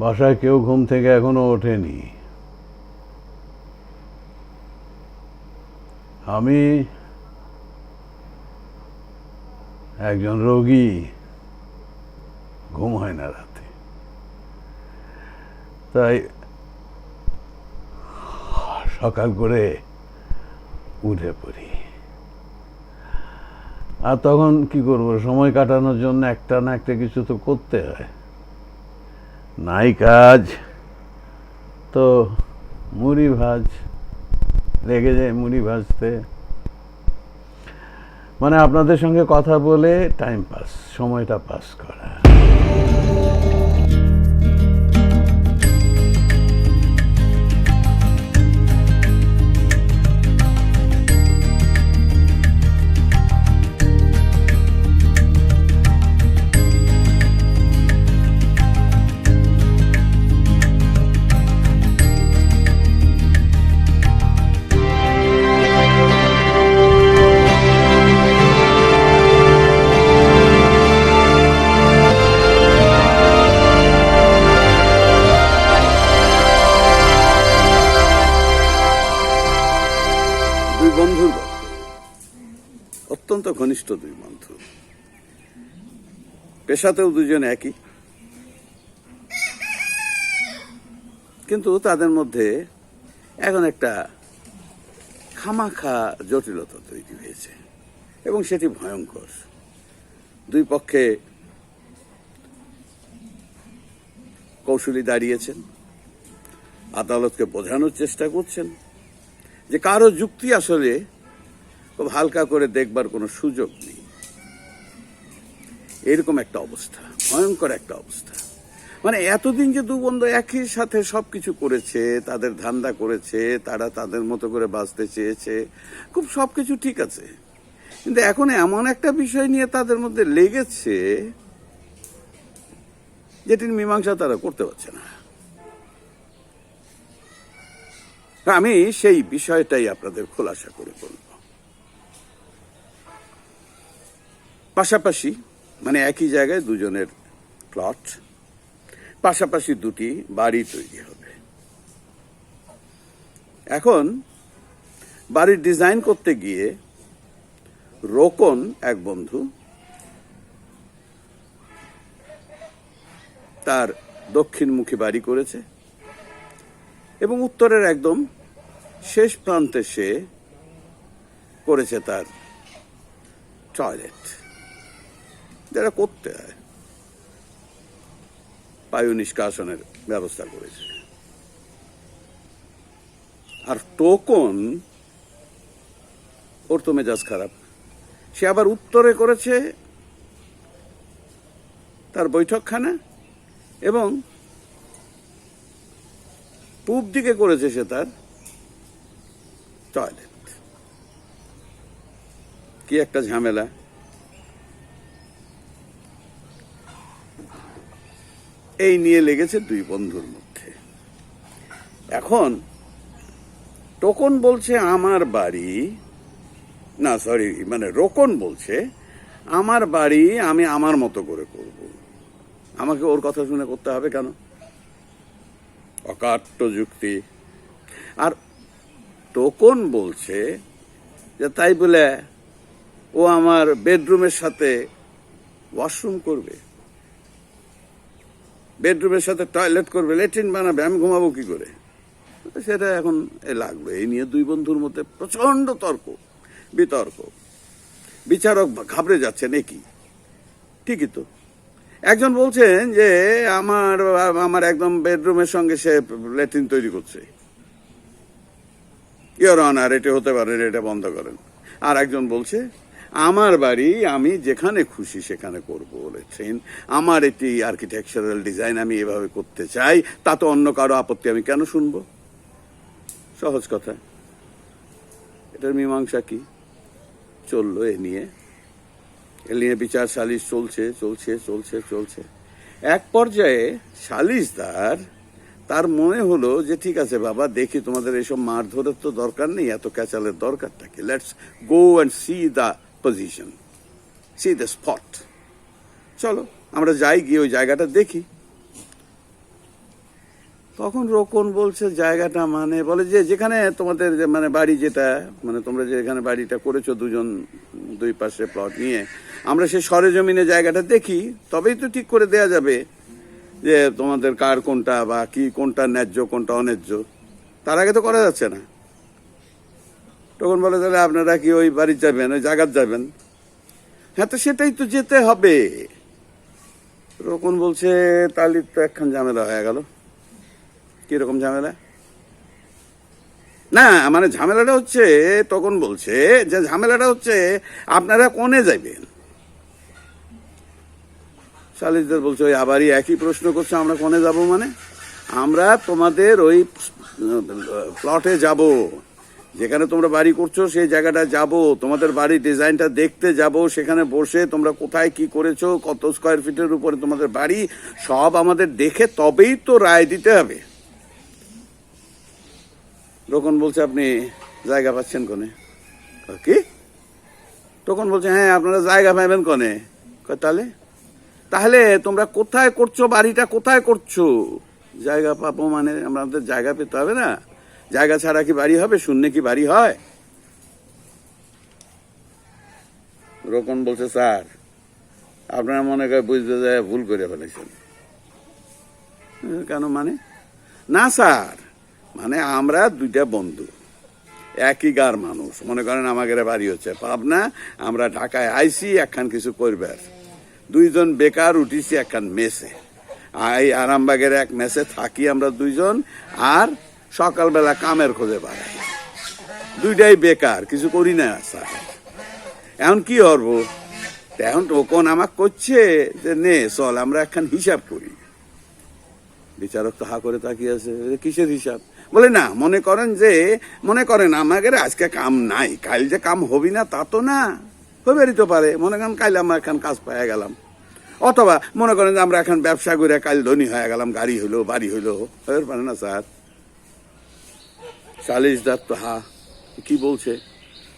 বাসায় কেউ ঘুম থেকে এখনও ওঠেনি। আমি একজন রোগী, ঘুম হয় না রাতে। তাই সকাল করে উঠে পড়ি। আর তখন কি করব? সময় কাটানোর জন্য একটা না একটা কিছু তো করতে হয়। নাই কাজ। তো মুড়ি ভাজ, লেগে যায় মুড়ি ভাজতে। মানে আপনাদের সঙ্গে কথা বলে টাইম পাস সময়টা পাস করা। অত্যন্ত ঘনিষ্ঠ দুই বন্ধু। পেশাতেও দুজন একই। কিন্তু তাদের মধ্যে এখন একটা খামাখা জটিলতা তৈরি হয়েছে এবং সেটি ভয়ঙ্কর। দুই পক্ষে কৌশলী দাঁড়িয়েছেন, আদালতকে বোঝানোর চেষ্টা করছেন যে কারও যুক্তি আসলে খুব হালকা করে দেখবার কোনো সুযোগ নেই। এরকম একটা অবস্থা, ভয়ঙ্কর একটা অবস্থা। মানে এতদিন যে দু বন্ধু একই সাথে সবকিছু করেছে, তাদের ধান্দা করেছে, তারা তাদের মতো করে বাঁচতে চেয়েছে, খুব সবকিছু ঠিক আছে। কিন্তু এখন এমন একটা বিষয় নিয়ে তাদের মধ্যে লেগেছে যেটির মীমাংসা তারা করতে পারছে না। আমি সেই বিষয়টাই আপনাদের খোলাসা করে বলব। পাশাপাশি মানে একই জায়গায় দুজনের প্লট পাশাপাশি দুটি বাড়ি তৈরি হবে। এখন, বাড়ির ডিজাইন করতে গিয়ে রোকন এক বন্ধু, তার দক্ষিণমুখী বাড়ি করেছে এবং উত্তরের একদম শেষ প্রান্তে সে করেছে তার টয়লেট যেটা করতে হয়। বায়ু নিষ্কাশনের ব্যবস্থা করেছে। আর টোকন ওর তো মেজাজ খারাপ। সে আবার উত্তরে করেছে তার বৈঠকখানা এবং পূব দিকে করেছে সে তার টয়লেট কি একটা ঝামেলা। এই নিয়ে লেগেছে দুই বন্ধুর মধ্যে। এখন টোকন বলছে আমার বাড়ি, না সরি মানে রোকন বলছে, আমার বাড়ি আমি আমার মতো করে করব। আমাকে ওর কথা শুনে করতে হবে কেন? অকাট্য যুক্তি। আর টোকন বলছে যে তাই বলে ও আমার বেডরুমের সাথে ওয়াশরুম করবে। বেডরুমের সাথে টয়লেট করবে, লেট্রিন বানাবে, আমি ঘুমাবো কি করে? সেটা এখন এ লাগবে। এই নিয়ে দুই বন্ধুর মধ্যে প্রচণ্ড তর্ক, বিতর্ক। বিচারক ঘাবড়ে যাচ্ছেন একই ঠিকই তো। একজন বলছেন যে, আমার আমার একদম বেডরুমের সঙ্গে সে ল্যাট্রিন তৈরি করছে। ইয়র অনার এটা হতে পারে, এটা বন্ধ করেন। আর একজন বলছে আমার বাড়ি আমি যেখানে খুশি সেখানে করব বলেছেন। আমার এটি আর্কিটেকচারাল ডিজাইন আমি এভাবে করতে চাই, তা তো অন্য কারও আপত্তি আমি কেন শুনব? সহজ কথা। এটার মীমাংসা কি? চলল এ নিয়ে। এ নিয়ে বিচার সালিশ চলছে চলছে চলছে চলছে। এক পর্যায়ে সালিশদার তার মনে হলো যে ঠিক আছে বাবা, দেখি তোমাদের এসব মারধরের তো দরকার নেই, এত ক্যাচালের দরকারটা কি? Let's go and see the position see the spot চলো, আমরা যাই গিয়ে ওই জায়গাটা দেখি। তখন রোকন বলছে, জায়গাটা মানে বলে যে, যেখানে তোমাদের যে মানে বাড়ি যেটা মানে তোমরা যে এখানে বাড়িটা করেছ দুজন দুই পাশে প্লট নিয়ে, আমরা সেই সরেজমিনে জায়গাটা দেখি। তবেই তো ঠিক করে দেয়া যাবে যে তোমাদের কার কোনটা বা কি কোনটা ন্যায্য, কোনটা অন্যায্য। তার আগে তো করা যাচ্ছে না। তখন বলে, তাহলে আপনারা কি ওই বাড়ি যাবেন, ওই জায়গার যাবেন? হ্যাঁ তো সেটাই তো যেতে হবে। রকম বলছে, তাহলে তো একখান ঝামেলা হয়ে গেল। কীরকম ঝামেলা? না মানে ঝামেলাটা হচ্ছে, তখন বলছে যে ঝামেলাটা হচ্ছে, আপনারা কোনে যাবেন সালিসদের বলছে, ওই আবারই একই প্রশ্ন করছে, আমরা কোনে যাব মানে? আমরা তোমাদের ওই প্লটে যাব। যেখানে তোমরা বাড়ি করছ, সেই জায়গাটা যাব। তোমাদের বাড়ির ডিজাইনটা দেখতে যাব। সেখানে বসে তোমরা কোথায় কি করেছ, কত স্কোয়ার ফিটের উপরে তোমাদের বাড়ি, সব আমাদের দেখে তবেই তো রায় দিতে হবে। তখন বলছে, আপনি জায়গা পাচ্ছেন কনে? কি? তখন বলছে হ্যাঁ আপনারা জায়গা পাবেন কনে? তাহলে? তাহলে তোমরা কোথায় করছ, বাড়িটা কোথায় করছ? জায়গা পাবো মানে আমাদের জায়গা পেতে হবে না? জায়গা ছাড়া কি বাড়ি হবে? শূন্য কি বাড়ি হয়? রোকন বলছে, স্যার, আপনারা মনে করে বুঝতে যায় ভুল করে ফেলেছেন। কেন মানে? না, স্যার মানে আমরা দুইটা বন্ধু, একই গার মানুষ। মনে করেন আমাদের বাড়ি হচ্ছে পাবনা, আমরা ঢাকায় আইসি, একখান কিছু করবার। দুইজন বেকার, উঠিছি একখান মেসে। এই আরামবাগের এক মেসে থাকি আমরা দুইজন, আর সকালবেলা কামের খোঁজে বাড়াই দুইটাই বেকার, কিছু করি না স্যার এখন কি করব? এখন টোকন আমাক করছে যে, নে, চল, আমরা একখান হিসাব করি। বিচারক তো হা করে তাকিয়ে আছে কিসের হিসাব? বলে, না, মনে করেন যে, মনে করেন আমাদের আজকে কাম নাই, কাল যে কাম হবি না, তা তো না। হবেরই তো পারে, মনে করেন কাল আমরা এখন কাজ পাইয়া গেলাম। অথবা মনে করেন যে, আমরা এখন ব্যবসা করে কাল ধনী হয়ে গেলাম, গাড়ি হইল, বাড়ি হইল হতে পারে না, স্যার? সালিশদার তো হা কি বলছে?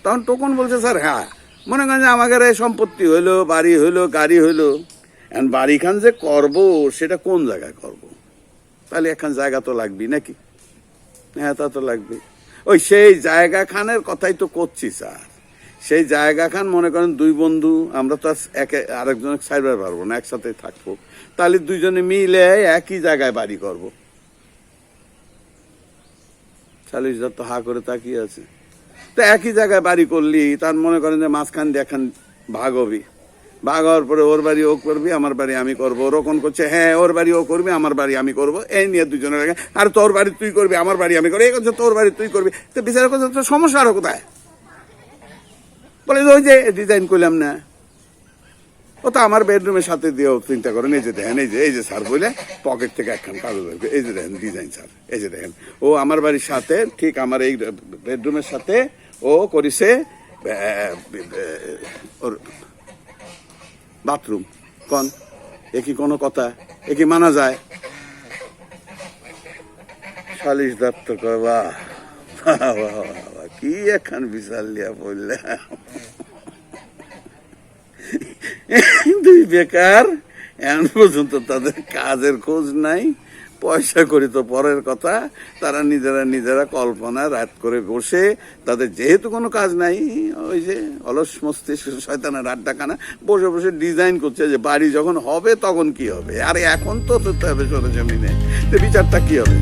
তখন টোকন বলছে, স্যার হ্যাঁ। মনে করেন যে আমাদের এই সম্পত্তি হইল, বাড়ি হইল, গাড়ি হইল। এখন বাড়িখান যে করব, সেটা কোন জায়গায় করব? তাহলে এখন জায়গা তো লাগবে নাকি? হ্যাঁ তা তো লাগবে ওই সেই জায়গা খানের কথাই তো করছি, স্যার। সেই জায়গা খান মনে করেন দুই বন্ধু, আমরা তো আর একে আরেকজনের সাইবার পারব না, একসাথে থাকব। তাহলে দুইজনে মিলে একই জায়গায় বাড়ি করব। সালিশদার তো হা করে তাকিয়ে আছে। তো একই জায়গায় বাড়ি করলি, তার মনে করেন যে মাঝখান দিয়ে এখন ভাগ হবি। ভাগ হওয়ার পরে ওর বাড়ি ও করবি, আমার বাড়ি আমি করব। ওরকম করছে হ্যাঁ ওর বাড়ি ও করবি, আমার বাড়ি আমি করব। এই নিয়ে দুজনের আর তোর বাড়ি তুই করবি, আমার বাড়ি আমি করব। এই করছে তোর বাড়ি তুই করবি। তো বিচার করছে তো সমস্যা আরও কোথায়? বলে, ওই যে ডিজাইন করলাম না। ও তো আমার বেডরুমের সাথে দিয়েও চিন্তা করেন এই যে দেখেন এই যে এই যে স্যার বলে পকেট থেকে একখান কাগজ বের এই যে দেখেন ডিজাইন স্যার এই যে দেখেন ও আমার বাড়ির সাথে ঠিক আমার এই বেডরুমের সাথে ও করিছে ওর বাথরুম কন এ কি কোনো কথা এ কি মানা যায় সালিশ দত্ত বাহ কি একখান বিশাল লিয়া পড়লে দুই বেকার, এখন পর্যন্ত তাদের কাজের খোঁজ নাই। পয়সা করি তো পরের কথা, তারা নিজেরা নিজেরা কল্পনা, রাত করে বসে, তাদের যেহেতু কোনো কাজ নাই, ওই যে অলস মস্তিষ্ক, শয়তানের আড্ডাখানা, বসে বসে ডিজাইন করছে যে বাড়ি যখন হবে তখন কি হবে? আরে এখন তো ধরতে হবে সরজমিনে। তো বিচারটা কি হবে?